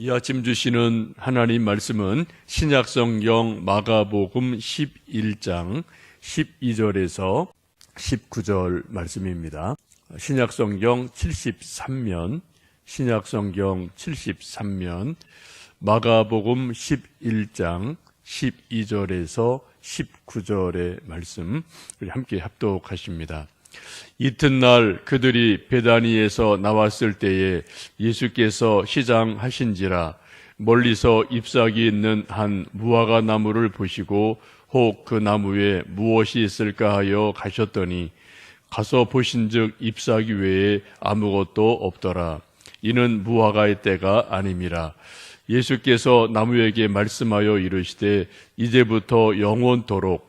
이 아침 주시는 하나님 말씀은 신약성경 마가복음 11장 12절에서 19절 말씀입니다. 신약성경 73면, 신약성경 73면, 마가복음 11장 12절에서 19절의 말씀, 우리 함께 합독하십니다. 이튿날 그들이 베다니에서 나왔을 때에 예수께서 시장하신지라 멀리서 잎사귀 있는 한 무화과 나무를 보시고 혹 그 나무에 무엇이 있을까 하여 가셨더니 가서 보신즉 잎사귀 외에 아무것도 없더라. 이는 무화과의 때가 아님이라. 예수께서 나무에게 말씀하여 이르시되 이제부터 영원토록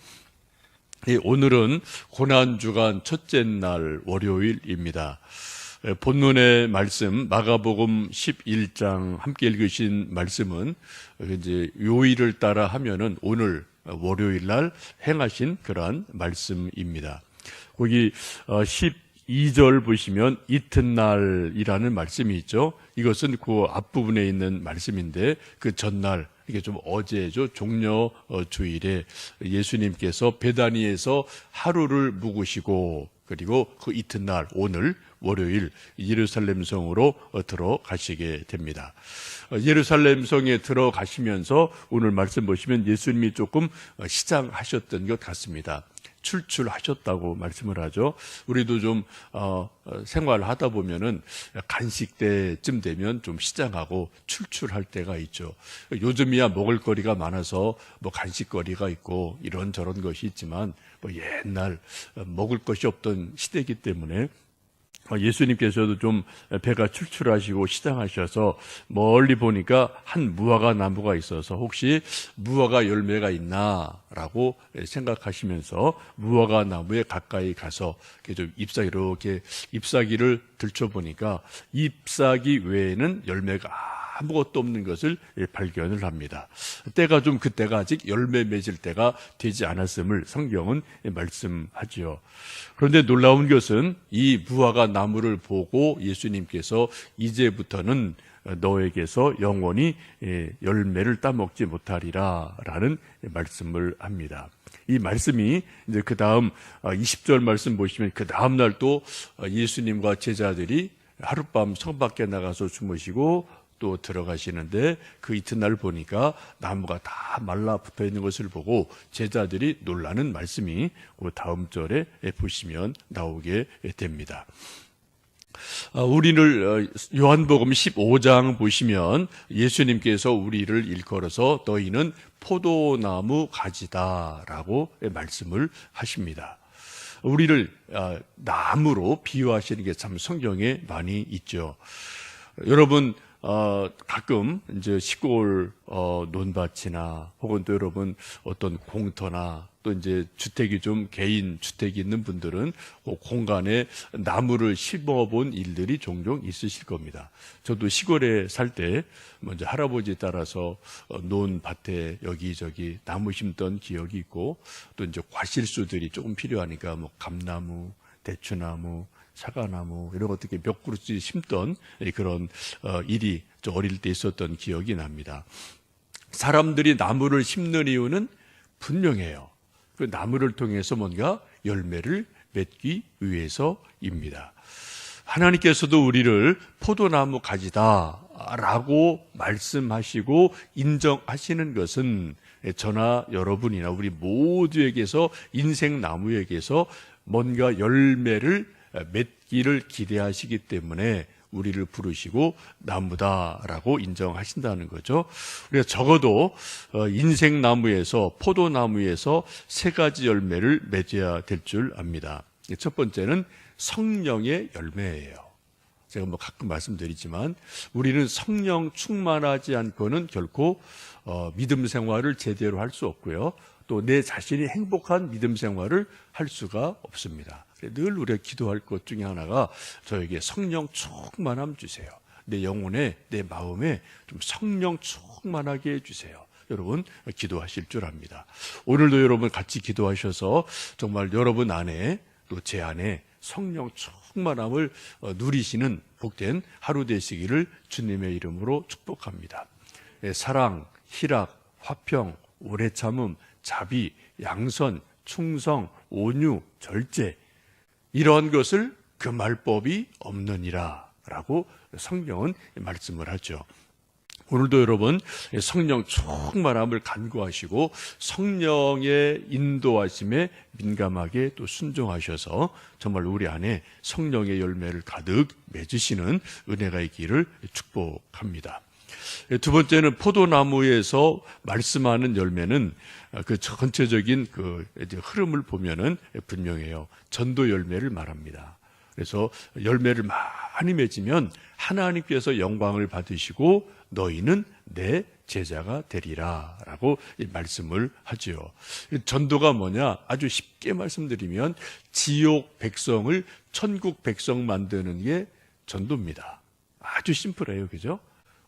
예, 오늘은 고난주간 첫째 날 월요일입니다. 예, 본문의 말씀 마가복음 11장 함께 읽으신 말씀은 이제 요일을 따라 하면은 오늘 월요일 날 행하신 그러한 말씀입니다. 거기 12절 어, 보시면 이튿날이라는 말씀이 있죠. 이것은 그 앞부분에 있는 말씀인데 그 전날 이게 좀 어제죠. 종려 어, 주일에 예수님께서 베다니에서 하루를 묵으시고 그리고 그 이튿날 오늘 월요일 예루살렘 성으로 어, 들어가시게 됩니다. 어, 예루살렘 성에 들어가시면서 오늘 말씀 보시면 예수님이 조금 시장하셨던 것 같습니다. 출출하셨다고 말씀을 하죠. 우리도 좀 어, 어, 생활하다 보면은 간식 때쯤 되면 좀 시장하고 출출할 때가 있죠. 요즘이야 먹을거리가 많아서 뭐 간식거리가 있고 이런 저런 것이 있지만 뭐 옛날 먹을 것이 없던 시대이기 때문에 어, 예수님께서도 좀 배가 출출하시고 시장하셔서 멀리 보니까 한 무화과 나무가 있어서 혹시 무화과 열매가 있나라고 생각하시면서 무화과 나무에 가까이 가서 좀 잎사귀 이렇게 잎사귀를 들춰보니까 잎사귀 외에는 열매가 아무것도 없는 것을 발견을 합니다. 때가 좀 그때가 아직 열매 맺을 때가 되지 않았음을 성경은 말씀하지요. 그런데 놀라운 것은 이 무화과 나무를 보고 예수님께서 이제부터는 너에게서 영원히 열매를 따먹지 못하리라 라는 말씀을 합니다. 이 말씀이 이제 그 다음 20절 말씀 보시면 그 다음 날 또 예수님과 제자들이 하룻밤 성 밖에 나가서 주무시고 또 들어가시는데 그 이튿날 보니까 나무가 다 말라 붙어 있는 것을 보고 제자들이 놀라는 말씀이 그 다음 절에 보시면 나오게 됩니다. 아, 우리를 어, 요한복음 15장 보시면 예수님께서 우리를 일컬어서 너희는 포도나무 가지다라고 말씀을 하십니다. 우리를 아, 나무로 비유하시는 게 참 성경에 많이 있죠. 여러분 어, 가끔 이제 시골 어, 논밭이나 혹은 또 여러분 어떤 공터나 또 이제 주택이 좀 개인 주택이 있는 분들은 그 공간에 나무를 심어본 일들이 종종 있으실 겁니다. 저도 시골에 살 때 먼저 할아버지 따라서 어, 논밭에 여기저기 나무 심던 기억이 있고 또 이제 과실수들이 조금 필요하니까 뭐 감나무, 대추나무, 사과나무 이런 것들 몇 그루씩 심던 그런 어, 일이 어릴 때 있었던 기억이 납니다. 사람들이 나무를 심는 이유는 분명해요. 그 나무를 통해서 뭔가 열매를 맺기 위해서입니다. 하나님께서도 우리를 포도나무 가지다 라고 말씀하시고 인정하시는 것은 저나 여러분이나 우리 모두에게서 인생 나무에게서 뭔가 열매를 맺기를 기대하시기 때문에 우리를 부르시고 나무다라고 인정하신다는 거죠. 우리가 적어도 어, 인생 나무에서 포도나무에서 세 가지 열매를 맺어야 될 줄 압니다. 첫 번째는 성령의 열매예요. 제가 뭐 가끔 말씀드리지만 우리는 성령 충만하지 않고는 결코 어, 믿음 생활을 제대로 할 수 없고요. 또 내 자신이 행복한 믿음 생활을 할 수가 없습니다. 늘 우리가 기도할 것 중에 하나가 저에게 성령 충만함 주세요. 내 영혼에 내 마음에 좀 성령 충만하게 해주세요. 여러분 기도하실 줄 압니다. 오늘도 여러분 같이 기도하셔서 정말 여러분 안에 또 제 안에 성령 충만함을 어, 누리시는 복된 하루 되시기를 주님의 이름으로 축복합니다. 예, 사랑, 희락, 화평, 오래 참음, 자비, 양선, 충성, 온유, 절제 이러한 것을 금할 법이 없느니라 라고 성경은 말씀을 하죠. 오늘도 여러분 성령 충만함을 간구하시고 성령의 인도하심에 민감하게 또 순종하셔서 정말 우리 안에 성령의 열매를 가득 맺으시는 은혜가 있기를 축복합니다. 두 번째는 포도나무에서 말씀하는 열매는 그 전체적인 그 흐름을 보면은 분명해요. 전도 열매를 말합니다. 그래서 열매를 많이 맺으면 하나님께서 영광을 받으시고 너희는 내 제자가 되리라라고 말씀을 하지요. 전도가 뭐냐? 아주 쉽게 말씀드리면 지옥 백성을 천국 백성 만드는 게 전도입니다. 아주 심플해요. 그죠?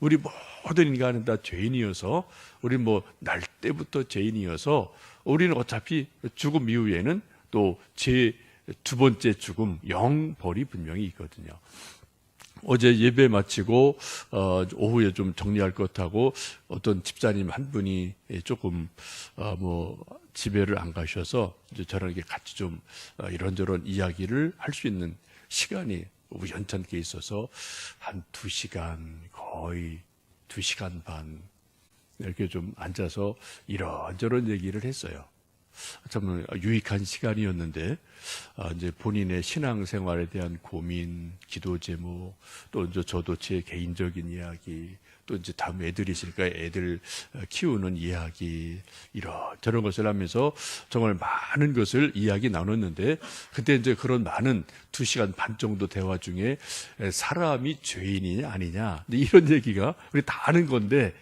우리 모든 인간은 다 죄인이어서 우리 뭐 날 때부터 죄인이어서 우리는 어차피 죽음 이후에는 또 제 두 번째 죽음 영벌이 분명히 있거든요. 어제 예배 마치고 어, 오후에 좀 정리할 것하고 어떤 집사님 한 분이 조금 어, 뭐 집에를 안 가셔서 이제 저랑 같이 좀 어, 이런저런 이야기를 할 수 있는 시간이 우연찮게 있어서 한 두 시간 거의 두 시간 반 이렇게 좀 앉아서 이런저런 얘기를 했어요. 정말 유익한 시간이었는데 아, 이제 본인의 신앙생활에 대한 고민, 기도 제목, 또 이제 저도 제 개인적인 이야기, 또 이제 다음 애들이 있으니까 애들 키우는 이야기 이런 저런 것을 하면서 정말 많은 것을 이야기 나눴는데 그때 이제 그런 많은 두 시간 반 정도 대화 중에 사람이 죄인이냐 아니냐. 이런 얘기가 우리 다 아는 건데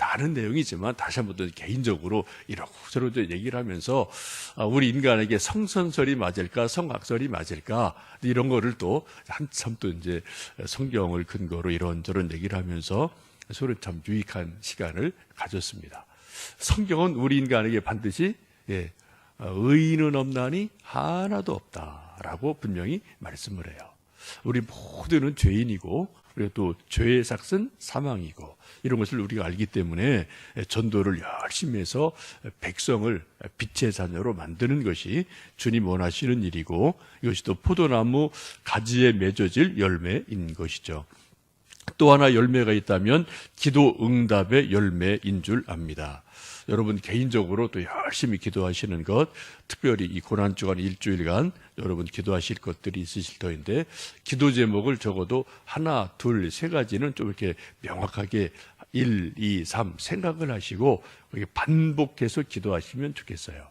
다른 내용이지만 다시 한번 또 개인적으로 이러저러 얘기를 하면서 아, 우리 인간에게 성선설이 맞을까 성악설이 맞을까 이런 거를 또 한참 또 이제 성경을 근거로 이런저런 얘기를 하면서 서로 참 유익한 시간을 가졌습니다. 성경은 우리 인간에게 반드시 예, 어, 의인은 없나니 하나도 없다라고 분명히 말씀을 해요. 우리 모두는 죄인이고 그리고 또 죄의 삭은 사망이고 이런 것을 우리가 알기 때문에 전도를 열심히 해서 백성을 빛의 자녀로 만드는 것이 주님 원하시는 일이고 이것이 또 포도나무 가지에 맺어질 열매인 것이죠. 또 하나 열매가 있다면 기도 응답의 열매인 줄 압니다. 여러분 개인적으로 또 열심히 기도하시는 것, 특별히 이 고난 주간 일주일간 여러분 기도하실 것들이 있으실 터인데 기도 제목을 적어도 하나, 둘, 세 가지는 좀 이렇게 명확하게 1, 2, 3 생각을 하시고 반복해서 기도하시면 좋겠어요.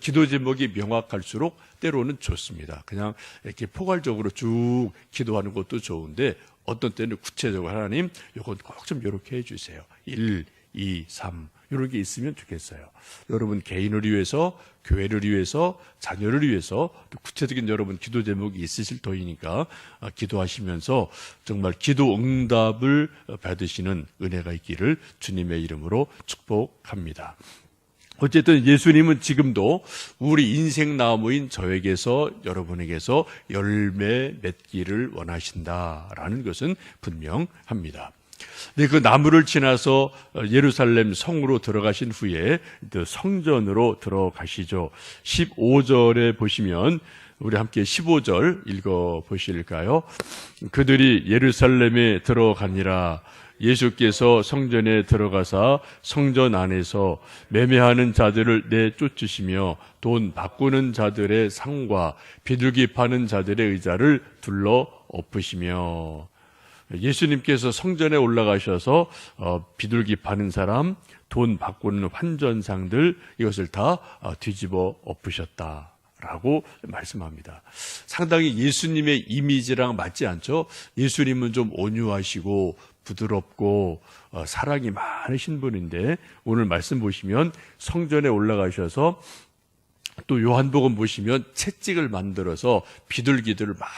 기도 제목이 명확할수록 때로는 좋습니다. 그냥 이렇게 포괄적으로 쭉 기도하는 것도 좋은데 어떤 때는 구체적으로 하나님 이건 꼭 좀 이렇게 해주세요. 1, 2, 3 이런 게 있으면 좋겠어요. 여러분 개인을 위해서, 교회를 위해서, 자녀를 위해서 구체적인 여러분 기도 제목이 있으실 터이니까 아, 기도하시면서 정말 기도 응답을 받으시는 은혜가 있기를 주님의 이름으로 축복합니다. 어쨌든 예수님은 지금도 우리 인생 나무인 저에게서 여러분에게서 열매 맺기를 원하신다라는 것은 분명합니다. 네, 그 나무를 지나서 예루살렘 성으로 들어가신 후에 성전으로 들어가시죠. 15절에 보시면 우리 함께 15절 읽어 보실까요? 그들이 예루살렘에 들어가니라 예수께서 성전에 들어가사 성전 안에서 매매하는 자들을 내쫓으시며 돈 바꾸는 자들의 상과 비둘기 파는 자들의 의자를 둘러 엎으시며 예수님께서 성전에 올라가셔서 어, 비둘기 파는 사람, 돈 바꾸는 환전상들 이것을 다 어, 뒤집어 엎으셨다. 라고 말씀합니다. 상당히 예수님의 이미지랑 맞지 않죠? 예수님은 좀 온유하시고 부드럽고 어, 사랑이 많으신 분인데 오늘 말씀 보시면 성전에 올라가셔서 또 요한복음 보시면 채찍을 만들어서 비둘기들을 막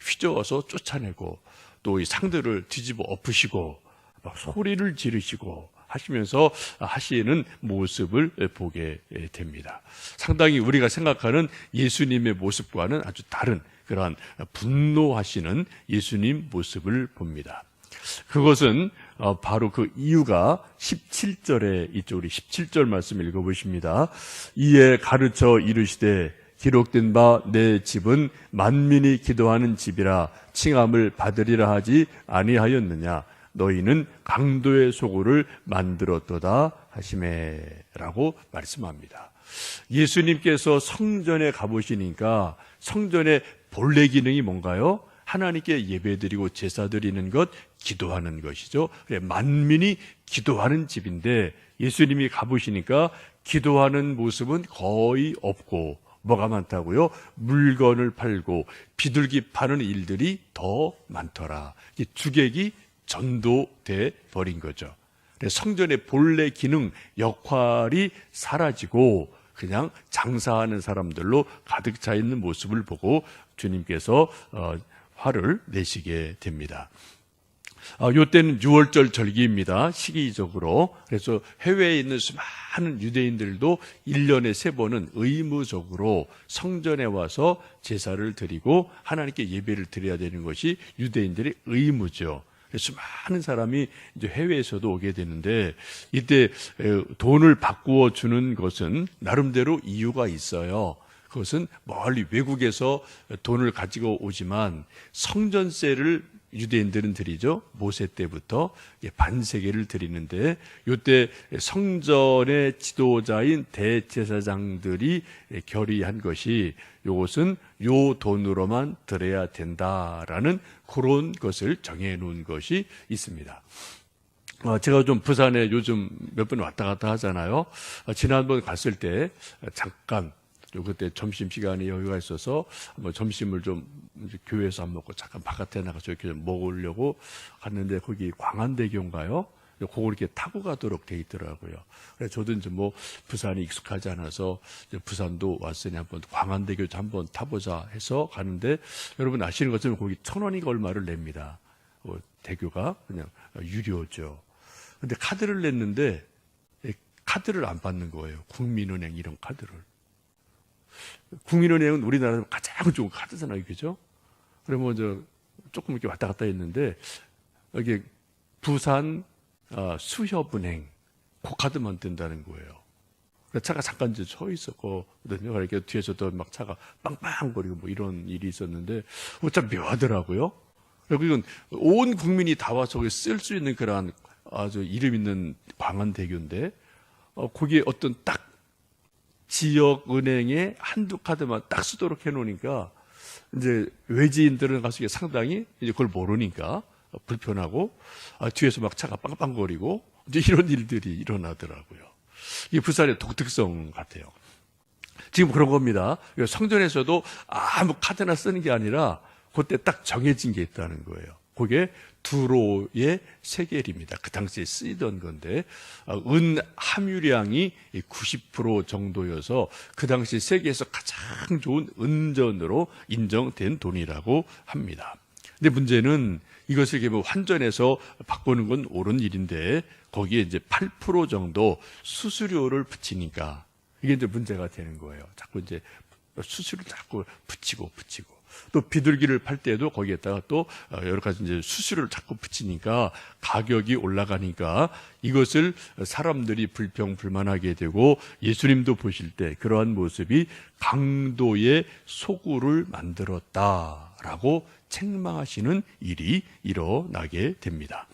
휘저어서 쫓아내고 또 이 상들을 뒤집어 엎으시고 막 소리를 지르시고 하시면서 하시는 모습을 보게 됩니다. 상당히 우리가 생각하는 예수님의 모습과는 아주 다른 그러한 분노하시는 예수님 모습을 봅니다. 그것은 어, 바로 그 이유가 17절에 이쪽 우리 17절 말씀 읽어보십니다. 이에 가르쳐 이르시되 기록된 바 내 집은 만민이 기도하는 집이라 칭함을 받으리라 하지 아니하였느냐 너희는 강도의 소굴을 만들었도다 하심에라고 말씀합니다. 예수님께서 성전에 가보시니까 성전의 본래 기능이 뭔가요? 하나님께 예배드리고 제사 드리는 것, 기도하는 것이죠. 만민이 기도하는 집인데 예수님이 가보시니까 기도하는 모습은 거의 없고 뭐가 많다고요? 물건을 팔고 비둘기 파는 일들이 더 많더라. 이 주객이 전도돼 버린 거죠. 성전의 본래 기능, 역할이 사라지고 그냥 장사하는 사람들로 가득 차 있는 모습을 보고 주님께서 어, 화를 내시게 됩니다. 아, 요때는 6월절 절기입니다. 시기적으로. 그래서 해외에 있는 수많은 유대인들도 1년에 세 번은 의무적으로 성전에 와서 제사를 드리고 하나님께 예배를 드려야 되는 것이 유대인들의 의무죠. 그래서 많은 사람이 이제 해외에서도 오게 되는데 이때 돈을 바꾸어 주는 것은 나름대로 이유가 있어요. 그것은 멀리 외국에서 돈을 가지고 오지만 성전세를 유대인들은 드리죠. 모세 때부터 반세계를 드리는데 이때 성전의 지도자인 대제사장들이 결의한 것이 이것은 요 돈으로만 드려야 된다라는 그런 것을 정해 놓은 것이 있습니다. 어, 제가 좀 부산에 요즘 몇 번 왔다 갔다 하잖아요. 어, 지난번 갔을 때 잠깐 그때 점심 시간에 여유가 있어서 뭐 점심을 좀 교회에서 안 먹고 잠깐 바깥에 나가서 이렇게 먹으려고 갔는데 거기 광안대교인가요? 그걸 이렇게 타고 가도록 돼 있더라고요. 그래서 저도 이제 뭐 부산이 익숙하지 않아서 부산도 왔으니 한번 광안대교 한번 타보자 해서 가는데 여러분 아시는 것처럼 거기 천 원이가 얼마를 냅니다. 어, 대교가 그냥 유료죠. 근데 카드를 냈는데 카드를 안 받는 거예요. 국민은행 이런 카드를. 국민은행은 우리나라에서 가장 좋은 카드잖아요. 그죠? 그러면 저 조금 이렇게 왔다 갔다 했는데 여기 부산 어, 수협은행 그 카드만 뜬다는 거예요. 차가 잠깐 이제 서 있었거든요. 이렇게 뒤에서도 막 차가 빵빵거리고 뭐 이런 일이 있었는데 어, 참 묘하더라고요. 그리고 이건 온 국민이 다 와서 쓸 수 있는 그러한 아주 이름 있는 광안대교인데 어, 거기에 어떤 딱 지역 은행에 한두 카드만 딱 쓰도록 해놓으니까 이제 외지인들은 가서 상당히 이제 그걸 모르니까 불편하고 아, 뒤에서 막 차가 빵빵거리고 이제 이런 일들이 일어나더라고요. 이게 부산의 독특성 같아요. 지금 그런 겁니다. 성전에서도 아무 카드나 쓰는 게 아니라 그때 딱 정해진 게 있다는 거예요. 그게 두로의 세겔입니다. 그 당시에 쓰이던 건데 아, 은 함유량이 90% 정도여서 그 당시 세계에서 가장 좋은 은전으로 인정된 돈이라고 합니다. 근데 문제는 이것을 뭐 환전해서 바꾸는 건 옳은 일인데 거기에 이제 8% 정도 수수료를 붙이니까 이게 이제 문제가 되는 거예요. 자꾸 이제 수수료 자꾸 붙이고 붙이고 또 비둘기를 팔 때도 거기에다가 또 어, 여러 가지 이제 수수료를 자꾸 붙이니까 가격이 올라가니까 이것을 사람들이 불평 불만하게 되고 예수님도 보실 때 그러한 모습이 강도의 소굴을 만들었다라고 책망하시는 일이 일어나게 됩니다.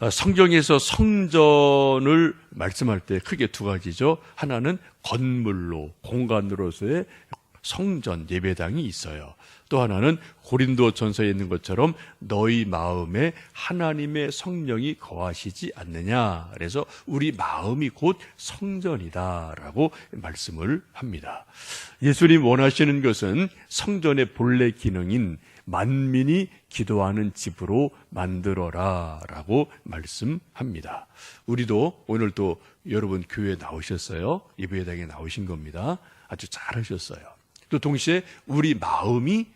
아, 성경에서 성전을 말씀할 때 크게 두 가지죠. 하나는 건물로, 공간으로서의 성전, 예배당이 있어요. 또 하나는 고린도 전서에 있는 것처럼 너희 마음에 하나님의 성령이 거하시지 않느냐. 그래서 우리 마음이 곧 성전이다라고 말씀을 합니다. 예수님 원하시는 것은 성전의 본래 기능인 만민이 기도하는 집으로 만들어라 라고 말씀합니다. 우리도 오늘 또 여러분 교회에 나오셨어요. 예배당에 나오신 겁니다. 아주 잘하셨어요. 또 동시에 우리 마음이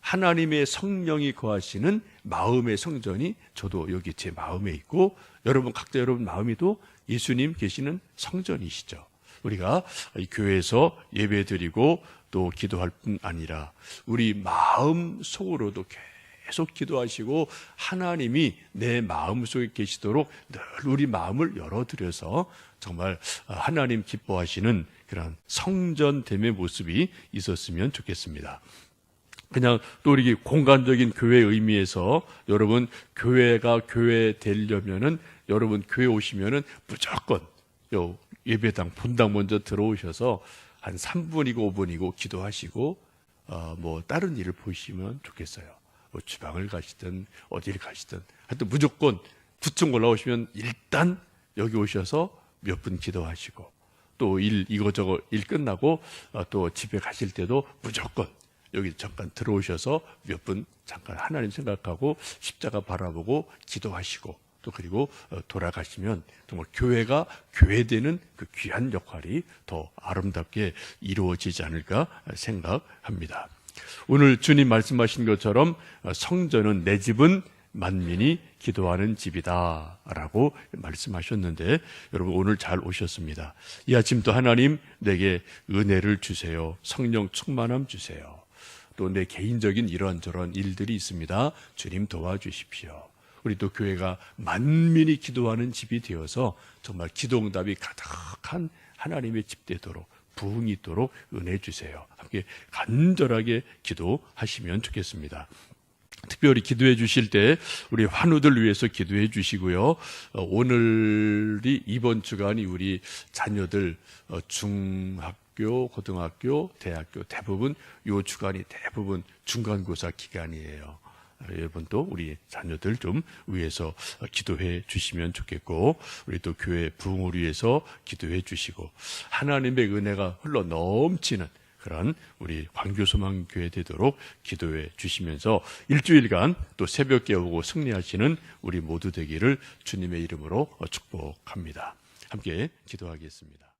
하나님의 성령이 거하시는 마음의 성전이 저도 여기 제 마음에 있고 여러분 각자 여러분 마음에도 예수님 계시는 성전이시죠. 우리가 이 교회에서 예배드리고 또 기도할 뿐 아니라 우리 마음 속으로도 계속 기도하시고 하나님이 내 마음 속에 계시도록 늘 우리 마음을 열어드려서 정말 하나님 기뻐하시는 그런 성전됨의 모습이 있었으면 좋겠습니다. 그냥 또 우리 공간적인 교회 의미에서 여러분 교회가 교회 되려면은 여러분 교회 오시면은 무조건 요 예배당 본당 먼저 들어오셔서 한 3분이고 5분이고 기도하시고 어 뭐 다른 일을 보시면 좋겠어요. 뭐 주방을 가시든 어디를 가시든 하여튼 무조건 부층 올라오시면 일단 여기 오셔서 몇 분 기도하시고 또 일 이거저거 일 끝나고 어, 또 집에 가실 때도 무조건 여기 잠깐 들어오셔서 몇 분 잠깐 하나님 생각하고 십자가 바라보고 기도하시고 또 그리고 어, 돌아가시면 정말 교회가 교회되는 그 귀한 역할이 더 아름답게 이루어지지 않을까 생각합니다. 오늘 주님 말씀하신 것처럼 어, 성전은 내 집은 만민이 기도하는 집이다라고 말씀하셨는데 여러분 오늘 잘 오셨습니다. 이 아침도 하나님 내게 은혜를 주세요. 성령 충만함 주세요. 또 내 개인적인 이런저런 일들이 있습니다. 주님 도와주십시오. 우리 또 교회가 만민이 기도하는 집이 되어서 정말 기도응답이 가득한 하나님의 집 되도록 부흥이 있도록 은혜 주세요. 함께 간절하게 기도하시면 좋겠습니다. 특별히 기도해 주실 때 우리 환우들 위해서 기도해 주시고요. 어, 오늘이 이번 주간이 우리 자녀들 어, 중학교, 고등학교, 대학교 대부분 요 주간이 대부분 중간고사 기간이에요. 어, 여러분도 우리 자녀들 좀 위해서 기도해 주시면 좋겠고 우리 또 교회 부흥을 위해서 기도해 주시고 하나님의 은혜가 흘러 넘치는 그런 우리 광교소망교회 되도록 기도해 주시면서 일주일간 또 새벽에 오고 승리하시는 우리 모두 되기를 주님의 이름으로 축복합니다. 함께 기도하겠습니다.